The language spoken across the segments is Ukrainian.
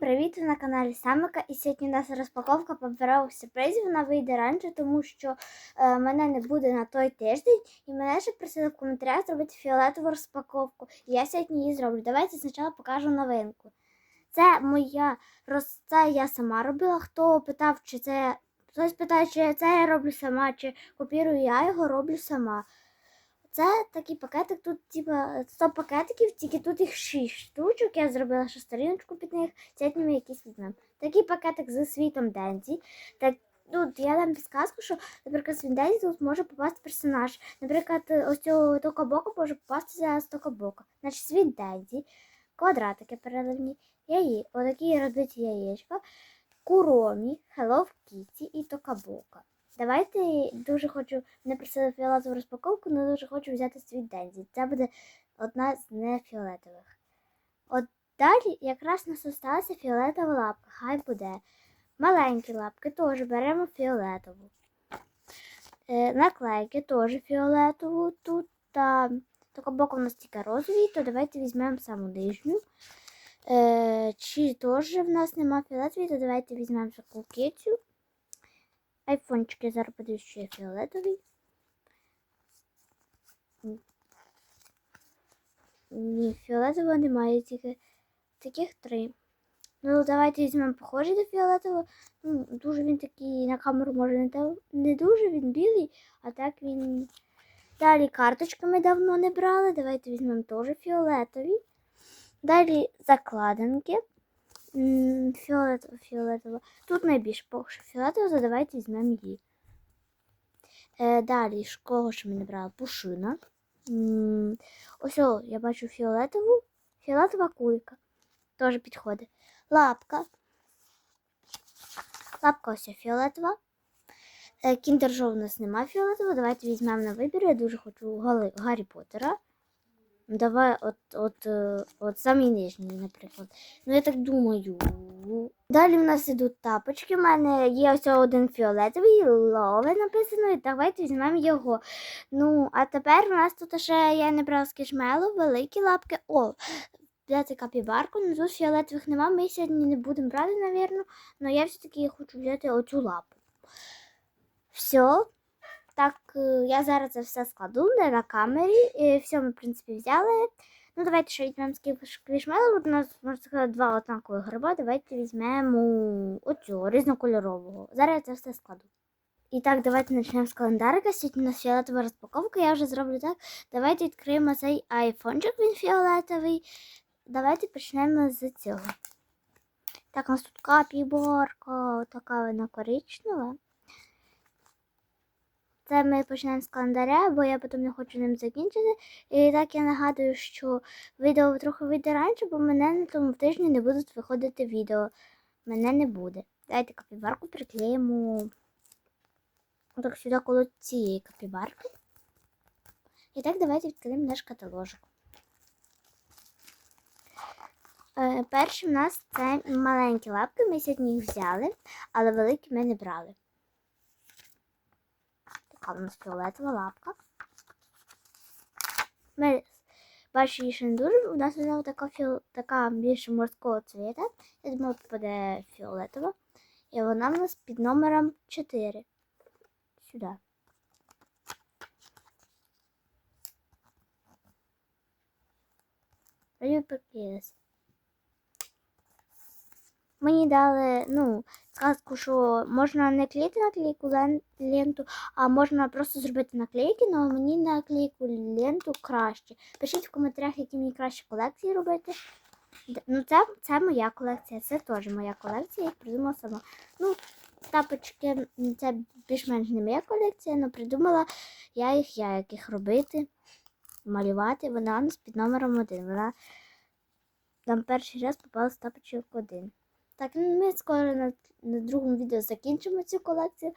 Привіт ви на каналі Самика. І сьогодні у нас розпаковка паперових сюрпризів. Вона вийде раніше, тому що е, мене не буде на той тиждень. І мене ще просили в коментарях зробити фіолетову розпаковку. І я сьогодні її зроблю. Давайте спочатку покажу новинку. Це моя роз... це я сама робила. Хто питав, чи це. Хтось питає, чи це я роблю сама, чи копірую я його роблю сама. Це такий пакетик, тут типа 100 пакетиків, тільки тут їх 6 штучок. Я зробила ще сторіночку під них. Сьогодні якісь візьмемо. Такий пакетик з світом Дензі. Так, тут я дам підсказку, що, наприклад, світ Дензі тут може попасти персонаж. Наприклад, ось цього Токабока може попасти зараз Токабока. Значить, світ Дензі, квадратики переливні, яї, отакі родиті яєчка, Куромі, Hello Kitty і Токабока. Давайте дуже хочу не просили фіолетову розпаковку, але дуже хочу взяти світ Дензі. Це буде одна з нефіолетових. От далі якраз нас осталася фіолетова лапка. Хай буде. Маленькі лапки теж беремо фіолетову. Е, наклейки теж фіолетову. Тут та боку у нас тільки розові, то давайте візьмемо саму нижню. Е, чи теж в нас нема фіолетові, то давайте візьмемо таку кицю. Айфончики зараз що є фіолетовий. Ні, фіолетового немає, тільки таких три. Ну, давайте візьмемо похожий до фіолетового. Ну, дуже він такий на камеру може не, те- не дуже, він білий, а так він. Далі карточки ми давно не брали. Давайте візьмемо теж фіолетові. Далі закладинки. М, Фіолетово, фіолетово. Тут найбільше похоже фіолетово, то давайте візьмемо її. Е, далі, кого ж ми не брали? Пушина. Ось, о, я бачу фіолетову. Фіолетова кулька. Теж підходить. Лапка. Лапка ось фіолетова. Е, Кіндер Жоу у нас нема фіолетового. Давайте візьмемо на вибір. Я дуже хочу Гаррі Поттера. Давай от, от, е, от самі нижній, наприклад. Ну, я так думаю. Далі в нас йдуть тапочки. У мене є ось один фіолетовий, лове написано, і давайте візьмемо його. Ну, а тепер у нас тут ще я не брала скішмело, великі лапки. О, взяти капібарку, ну тут фіолетових нема, ми сьогодні не будемо брати, напевно. Але я все-таки хочу взяти оцю лапу. Все. Так, е, я зараз це все складу де на камері. І все ми, в принципі, взяли. Ну, давайте ще візьмемо сквішмело. У нас, можна сказати, два однакові гриба. Давайте візьмемо оцю різнокольорового. Зараз я це все складу. І так, давайте почнемо з календарика. Сьогодні у нас фіолетова розпаковка. Я вже зроблю так. Давайте відкриємо цей айфончик, він фіолетовий. Давайте почнемо з цього. Так, у нас тут капібарка, така вона коричнева. Це ми почнемо з календаря, бо я потім не хочу ним закінчити. І так я нагадую, що відео трохи вийде раніше, бо мене на тому тижні не будуть виходити відео. Мене не буде. Давайте капібарку приклеїмо так сюди коло цієї капібарки. І так давайте відкриємо наш каталожок. Е, перші в нас це маленькі лапки, ми сьогодні їх взяли, але великі ми не брали. Така у нас фіолетова лапка. Ми бачу її ще не дуже. У нас вона така, фіол... така більше морського цвіта. Я думаю, попаде фіолетова. І вона в нас під номером 4. Сюди. Вроді приклеїлась. Мені дали, ну, сказку, що можна не клеїти наклейку ленту, а можна просто зробити наклейки, але мені наклейку ленту краще. Пишіть в коментарях, які мені краще колекції робити. Ну, це, це моя колекція, це теж моя колекція, я їх придумала сама. Ну, тапочки це більш-менш не моя колекція, але придумала я їх, я як робити, малювати. Вона під номером один. Вона там перший раз попала з тапочок один. Так, ну, ми скоро на, на другому відео закінчимо цю колекцію.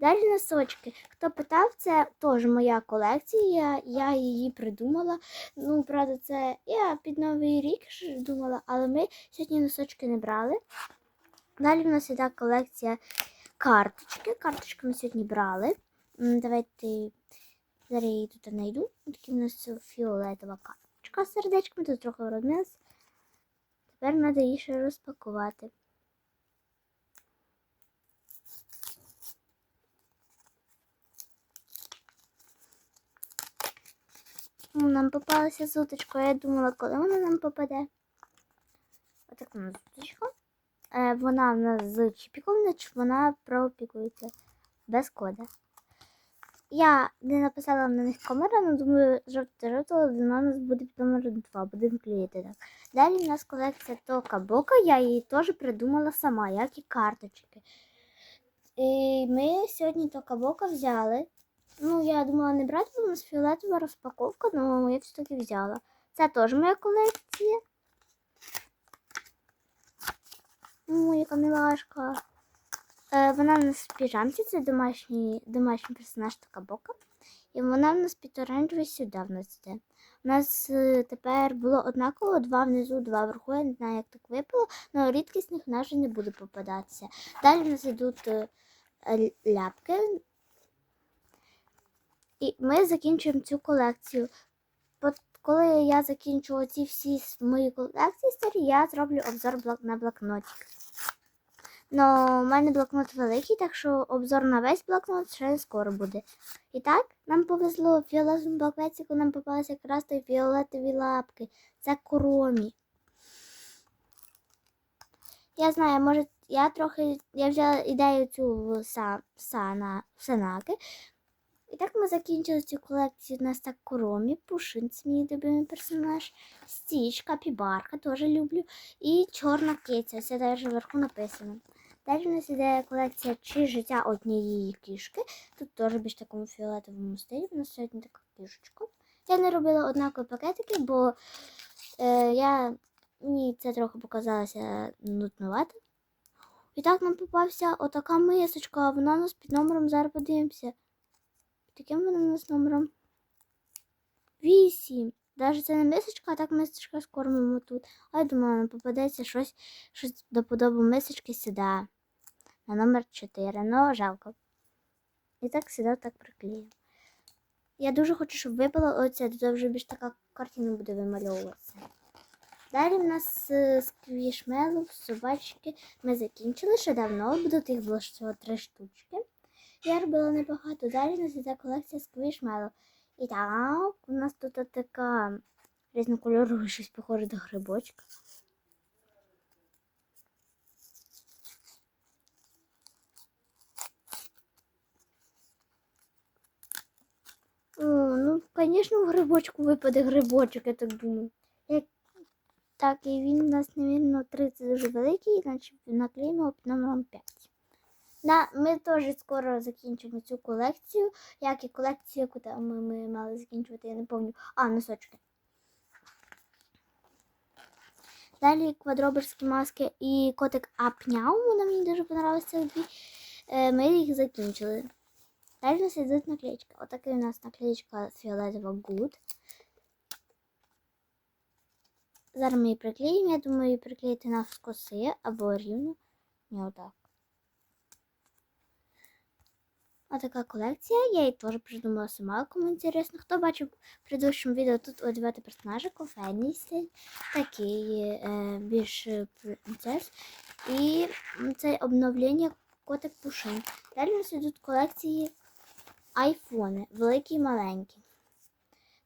Далі носочки. Хто питав, це теж моя колекція. Я її придумала. Ну, правда, це я під Новий рік думала, але ми сьогодні носочки не брали. Далі в нас іде колекція карточки. Карточки ми сьогодні брали. Давайте зараз я її тут знайду. Такі в нас фіолетова карточка з сердечками, тут трохи розмилась. Тепер треба її ще розпакувати. Нам попалася зуточка, я думала, коли вона нам попаде. Отак нас зуточка. Е, вона в нас з чіпіком, вона пропікується без кода. Я не написала на них камера, але думаю, жовте, вона у нас буде під номером 2, будемо клеїти так. Далі в нас колекція Тока Бока, я її теж придумала сама, як і карточки. І ми сьогодні Тока Бока взяли. Ну, я думала не брати, бо у нас фіолетова розпаковка, але я все-таки взяла. Це теж моя колекція. О, яка милашка. Е, вона в нас в піжамці, це домашній, домашній персонаж така бока. І вона в нас під оранжевий сюди в нас йде. У нас е, тепер було однаково два внизу, два вверху. Я не знаю, як так випало, але рідкісних в нас вже не буде попадатися. Далі в нас йдуть е, ляпки. І ми закінчуємо цю колекцію. Коли я закінчу ці всі мої колекції старі, я зроблю обзор на блокнотик. Ну, у мене блокнот великий, так що обзор на весь блокнот ще скоро буде. І так, нам повезло в фіолетовому блокнотику нам попалися якраз той фіолетові лапки. Це коромі. Я знаю, може, я трохи. Я взяла ідею цю са, сана, санаки. І так ми закінчили цю колекцію. У нас так коромі, пушин, це мій любимий персонаж, стіч, капібарка, теж люблю. І чорна киця, це теж вверху написано. Далі у нас іде колекція чи життя однієї кішки. Тут теж більш такому фіолетовому стилі. У нас сьогодні така кішечка. Я не робила однакові пакетики, бо е, я, мені це трохи показалося нудновато. І так нам попався отака мисочка, вона нас під номером, зараз подивимося. Яким вона у нас номером? Вісім. Навіть це не мисочка, а так мисочка з кормом тут. А я думала, нам попадеться щось, щось до подобу мисочки сюди. На номер 4. Ну, жалко. І так сюди так приклею. Я дуже хочу, щоб випало оце, то вже більш така картина буде вимальовуватися. Далі в нас е, сквішмелов, собачки. Ми закінчили ще давно, бо тут їх було всього три штучки. Я робила небагато. Далі у нас іде колекція сквішмелов. І так, у нас тут така різнокольорова щось похоже до грибочка. О, ну, звісно, в грибочку випаде грибочок, я так думаю. Як... Так, і він у нас, мабуть, 30 дуже великий, значить наклеїмо номером 5. Да, ми теж скоро закінчимо цю колекцію. Як і колекцію, яку там ми, мали закінчувати, я не пам'ятаю. А, носочки. Далі квадроберські маски і котик Апняу. Вона мені дуже понравилася дві. Е, Ми їх закінчили. Далі у нас йдуть наклеечки. Отакий у нас наклеечка фіолетова Good. Зараз ми її приклеїмо. Я думаю, її приклеїти на коси або рівно. Ні, отак. Отака колекція. Я її теж придумала сама, кому інтересно. Хто бачив в предыдущому відео, тут о дев'яти персонажі, кофейний стиль, такий е, більш принцес. М, це обновлення котик Пушин. Далі у нас йдуть колекції айфони, великі і маленькі.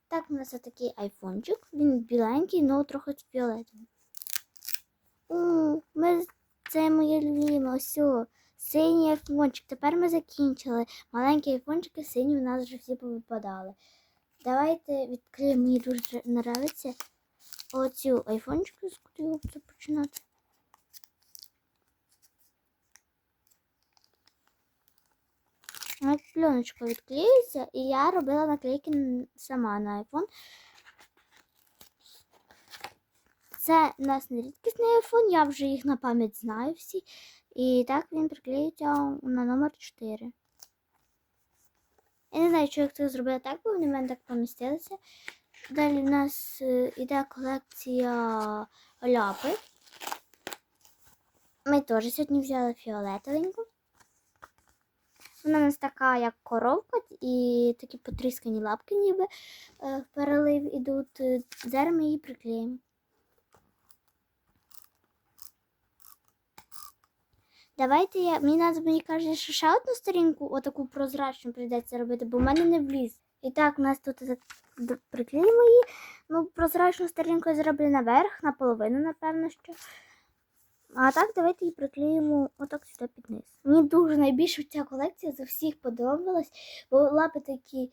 Так, у нас такий айфончик. Він біленький, але трохи фіолетовий. У, ми, це моє любиме, ось. о, Синій айфончик. Тепер ми закінчили. Маленькі айфончики сині у нас вже всі повипадали. Давайте відкриємо. Мені дуже подобається оцю айфончику, з куди починати. Ось Пленочка відклеюється, і я робила наклейки сама на айфон. Це у нас не рідкісний айфон, я вже їх на пам'ять знаю всі. І так він приклеїться на номер 4. Я не знаю, що я це зробила так, бо вони в мене так помістилися. Далі в нас е, іде колекція ляпи. Ми теж сьогодні взяли фіолетовеньку. Вона у нас така, як коровка, і такі потріскані лапки, ніби е, в перелив ідуть. Е, зараз ми її приклеїмо. Давайте я. Мені треба, мені каже, що ще одну сторінку, отаку прозрачну прийдеться робити, бо в мене не вліз. І так, у нас тут приклеїмо її. Ну, прозрачну сторінку я зроблю наверх, наполовину, напевно, що. А так, давайте її приклеїмо отак сюди під низ. Мені дуже найбільше ця колекція за всіх подобалась, бо лапи такі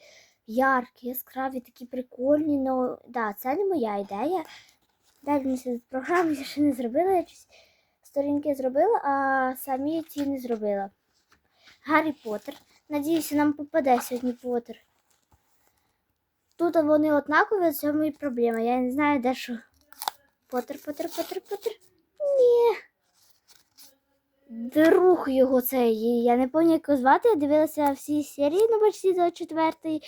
яркі, яскраві, такі прикольні. Ну, да, це не моя ідея. Далі ми сюди програму я ще не зробила. Я щось сторінки зробила, а самі ці не зробила. Гаррі Поттер. Надіюся, нам попаде сьогодні Поттер. Тут вони однакові, цьому і проблема. Я не знаю, де що. Поттер, Поттер, Поттер, Поттер. Ні. Друг його цей. Я не пам'ятаю, як його звати. Я дивилася всі серії, ну почти до четвертої.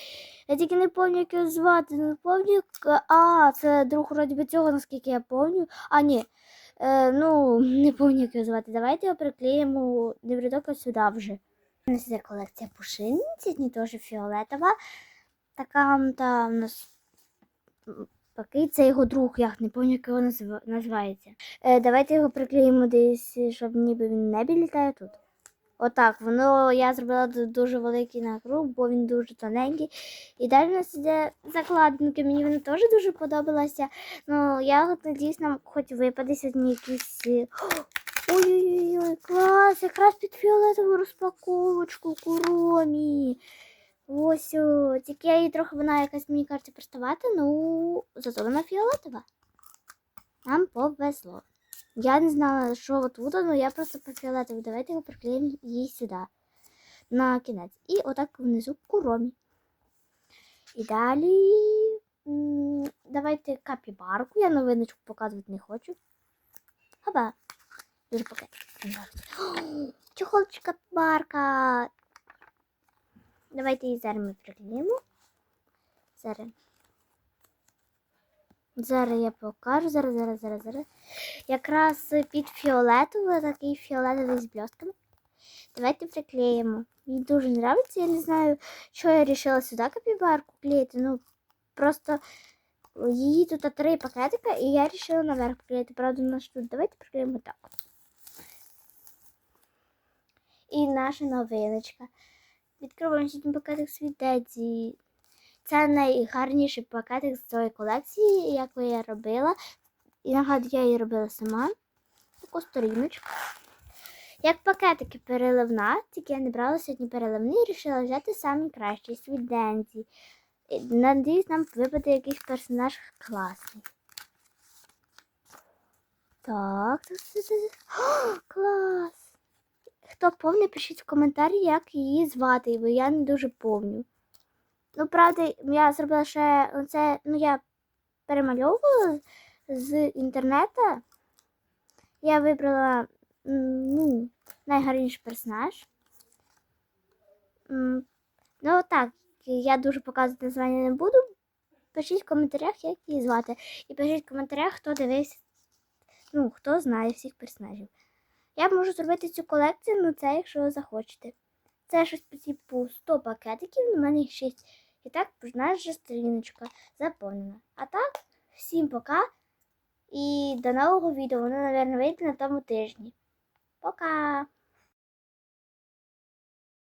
Я тільки не пам'ятаю, як його звати. Не пам'ятаю. А, це друг вроді би цього, наскільки я пам'ятаю. А, ні. Е, ну, не пам'ятаю, як його звати. Давайте його приклеїмо неврядока сюди вже. У нас є колекція пушинниць, не теж фіолетова. Така м, та у нас такий це його друг, я не пам'ятаю, як його назва- називається. Е, давайте його приклеїмо десь, щоб ніби він в небі тут. Отак, воно я зробила дуже великий накруг, бо він дуже тоненький. І далі у нас іде закладинки. Мені вона теж дуже подобалася. Ну, я надіюсь, нам хоч випаде сьогодні якісь. е, Ой-ой-ой, клас! Якраз під фіолетову розпаковочку куромі. Ось, о, тільки я її трохи вона якась мені кажеться приставати, ну зато вона фіолетова. Нам повезло. Я не знала, що тут, але я просто по фіолетові. Давайте його приклеїмо її сюди. На кінець. І отак внизу куромі. І далі. Давайте капібарку. Я новиночку показувати не хочу. Хаба. Дуже поки. Чохолчик капібарка. Давайте її зараз ми приклеїмо. Зараз. Зараз я покажу. Зараз, зараз, зараз, зараз. Якраз під фіолетовий, такий фіолетовий з блістками. Давайте приклеїмо. Мені дуже подобається. Я не знаю, що я вирішила сюди капібарку клеїти. Ну, просто її тут три пакетика, і я вирішила наверх приклеїти. Правда, у нас тут. Давайте приклеїмо так. І наша новиночка. Відкриваємо сьогодні пакетик Дедзі. Це найгарніший пакетик з цієї колекції, яку я робила. І нагадую, я її робила сама. Таку сторіночку. Як пакетики переливна, тільки я не брала сьогодні переливний і вирішила взяти самий кращий світ Дензі. Надіюсь, нам випаде якийсь персонаж класний. Так, так, так, так. О, клас! Хто повний, пишіть в коментарі, як її звати, бо я не дуже помню. Ну, правда, я зробила ще оце, ну я перемальовувала з інтернету. Я вибрала ну, найгарніший персонаж. Ну так, я дуже показувати названня не буду. Пишіть в коментарях, як її звати. І пишіть в коментарях, хто дивився, ну, хто знає всіх персонажів. Я можу зробити цю колекцію, ну це якщо ви захочете. Це щось по типу 100 пакетиків, у мене їх 6. І так наша сторіночка заповнена. А так, всім пока. І до нового відео. Воно, мабуть, вийде на тому тижні. Пока!